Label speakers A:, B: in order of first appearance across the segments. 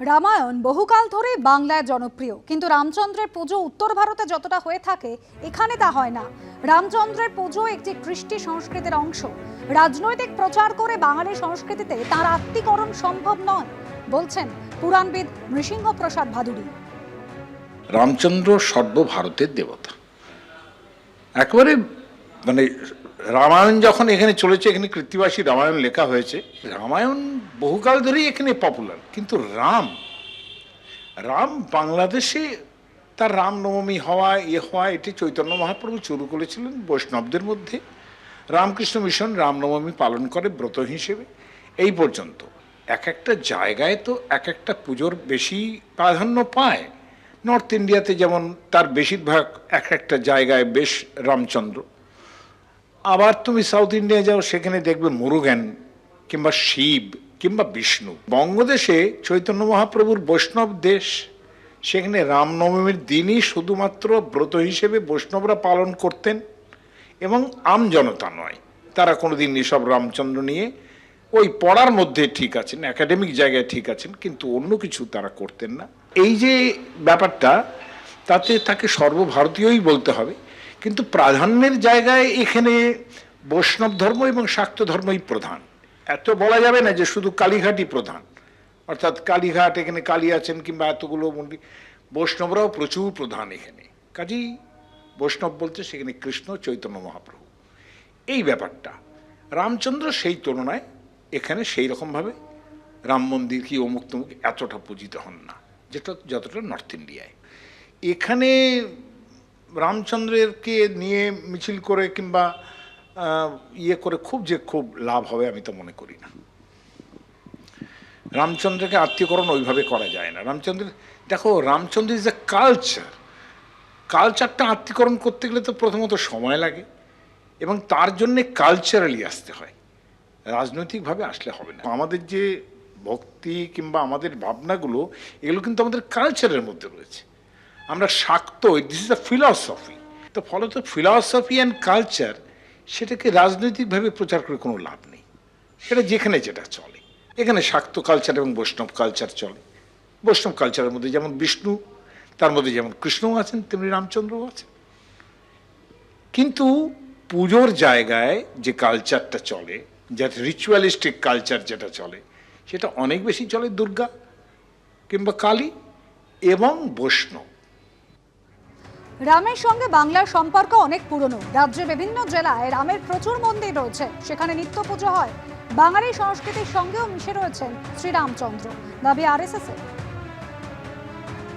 A: রামায়ণ বহুকাল ধরে বাংলায় জনপ্রিয়। কিন্তু রামচন্দ্রের পুজো উত্তর ভারতে যতটা হয়ে থাকে, এখানে তা হয় না। রামচন্দ্রের পুজো একটি কৃষ্টি সংস্কৃতির অংশ। রাজনৈতিক প্রচার করে বাঙালি সংস্কৃতিতে তার আত্মীকরণ সম্ভব নয়, বলছেন পুরাণবিদ নৃসিংহ প্রসাদ ভাদুরী।
B: রামচন্দ্র সর্বভারতের দেবতা। একেবারে মানে রামায়ণ যখন এখানে চলেছে, এখানে কৃত্তিবাসী রামায়ণ লেখা হয়েছে, রামায়ণ বহুকাল ধরেই এখানে পপুলার কিন্তু রাম রাম বাংলাদেশে তার রামনবমী হওয়া ইয়ে হওয়া, এটি চৈতন্য মহাপ্রভু শুরু করেছিলেন বৈষ্ণবদের মধ্যে। রামকৃষ্ণ মিশন রামনবমী পালন করে ব্রত হিসেবে। এই পর্যন্ত এক একটা জায়গায় তো এক একটা পুজোর বেশি প্রাধান্য পায়। নর্থ ইন্ডিয়াতে যেমন তার বেশিরভাগ এক একটা জায়গায় বেশ রামচন্দ্র। আবার তুমি সাউথ ইন্ডিয়া যাও, সেখানে দেখবে মুরুগান কিংবা শিব কিংবা বিষ্ণু। বঙ্গদেশে চৈতন্য মহাপ্রভুর বৈষ্ণব দেশ। সেখানে রামনবমীর দিনই শুধুমাত্র ব্রত হিসেবে বৈষ্ণবরা পালন করতেন এবং আম জনতা নয়। তারা কোনোদিন এসব রামচন্দ্র নিয়ে ওই পড়ার মধ্যে ঠিক আছেন একাডেমিক জায়গায় ঠিক আছেন, কিন্তু অন্য কিছু তারা করতেন না। এই যে ব্যাপারটা, তাতে তাকে সর্বভারতীয়ই বলতে হবে। কিন্তু প্রাধান্যের জায়গায় এখানে বৈষ্ণব ধর্ম এবং শাক্ত ধর্মই প্রধান। এত বলা যাবে না যে শুধু কালীঘাটই প্রধান। অর্থাৎ কালীঘাট, এখানে কালী আছেন কিংবা এতগুলো মন্দির, বৈষ্ণবরাও প্রচুর প্রধান এখানে। কাজেই বৈষ্ণব বলতে সেখানে কৃষ্ণ, চৈতন্য মহাপ্রভু। এই ব্যাপারটা। রামচন্দ্র সেই তুলনায় এখানে সেই রকমভাবে রাম মন্দির কি অমুক তমুক এতটা পূজিত হন না, যেটা যতটা নর্থ ইন্ডিয়ায়। এখানে রামচন্দ্রেরকে নিয়ে মিছিল করে কিংবা ইয়ে করে খুব যে খুব লাভ হবে আমি তো মনে করি না। রামচন্দ্রকে আত্মীয়করণ ওইভাবে করা যায় না। রামচন্দ্রের দেখো, রামচন্দ্র ইজ এ কালচার কালচারটা আত্মীকরণ করতে গেলে তো প্রথমত সময় লাগে এবং তার জন্যে কালচারালি আসতে হয়। রাজনৈতিকভাবে আসলে হবে না। আমাদের যে ভক্তি কিংবা আমাদের ভাবনাগুলো, এগুলো কিন্তু আমাদের কালচারের মধ্যে রয়েছে। আমরা শাক্ত দিস ইজ আ ফিলসফি তো ফলত ফিলসফি অ্যান্ড কালচার সেটাকে রাজনৈতিকভাবে প্রচার করে কোনো লাভ নেই। সেটা যেখানে যেটা চলে। এখানে শাক্ত কালচার এবং বৈষ্ণব কালচার চলে। বৈষ্ণব কালচারের মধ্যে যেমন বিষ্ণু, তার মধ্যে যেমন কৃষ্ণও আছেন, তেমনি রামচন্দ্রও আছেন। কিন্তু পুজোর জায়গায় যে কালচারটা চলে যেটা রিচুয়ালিস্টিক কালচার যেটা চলে, সেটা অনেক বেশি চলে দুর্গা কিংবা কালী এবং বৈষ্ণব।
A: রামের সঙ্গে বাংলার সম্পর্ক অনেক পুরনো। রাজ্যের বিভিন্ন জেলায় রামের প্রচুর মন্দির রয়েছে। সেখানে নিত্য পুজো হয়। বাঙালি সংস্কৃতির সঙ্গেও মিশে রয়েছেন শ্রীরামচন্দ্র। দাবি এস এর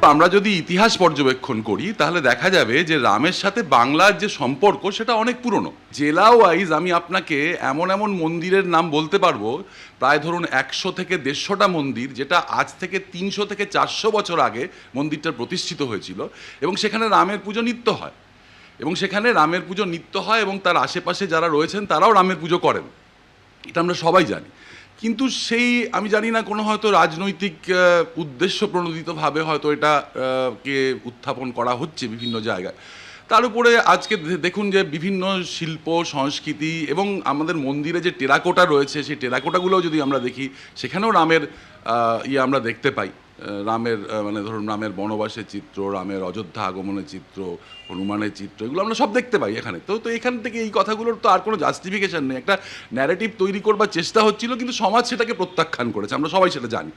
C: আমরা যদি ইতিহাস পর্যবেক্ষণ করি, তাহলে দেখা যাবে যে রামের সাথে বাংলার যে সম্পর্ক, সেটা অনেক পুরনো। জেলা ওয়াইজ আমি আপনাকে এমন এমন মন্দিরের নাম বলতে পারব, প্রায় ধরুন একশো থেকে দেড়শোটা মন্দির, যেটা আজ থেকে তিনশো থেকে চারশো বছর আগে মন্দিরটা প্রতিষ্ঠিত হয়েছিল, এবং সেখানে রামের পুজো নিত্য হয়। এবং সেখানে রামের পুজো নিত্য হয়, এবং তার আশেপাশে যারা রয়েছেন, তারাও রামের পুজো করেন। এটা আমরা সবাই জানি। কিন্তু সেই, আমি জানি না, কোনো হয়তো রাজনৈতিক উদ্দেশ্য প্রণোদিতভাবে হয়তো এটা কে উত্থাপন করা হচ্ছে বিভিন্ন জায়গায়। তার উপরে আজকে দেখুন যে বিভিন্ন শিল্প, সংস্কৃতি এবং আমাদের মন্দিরে যে টেরাকোটা রয়েছে, সেই টেরাকোটাগুলোও যদি আমরা দেখি, সেখানেও রামের ইয়ে আমরা দেখতে পাই। রামের মানে ধরুন রামের বনবাসের চিত্র, রামের অযোধ্যা আগমনের চিত্র, হনুমানের চিত্র, এগুলো আমরা সব দেখতে পাই এখানে। তো তো এখান থেকে এই কথাগুলোর তো আর কোনো জাস্টিফিকেশন নেই। একটা ন্যারেটিভ তৈরি করবার চেষ্টা হচ্ছিল, কিন্তু সমাজ সেটাকে প্রত্যাখ্যান করেছে, আমরা সবাই সেটা জানি।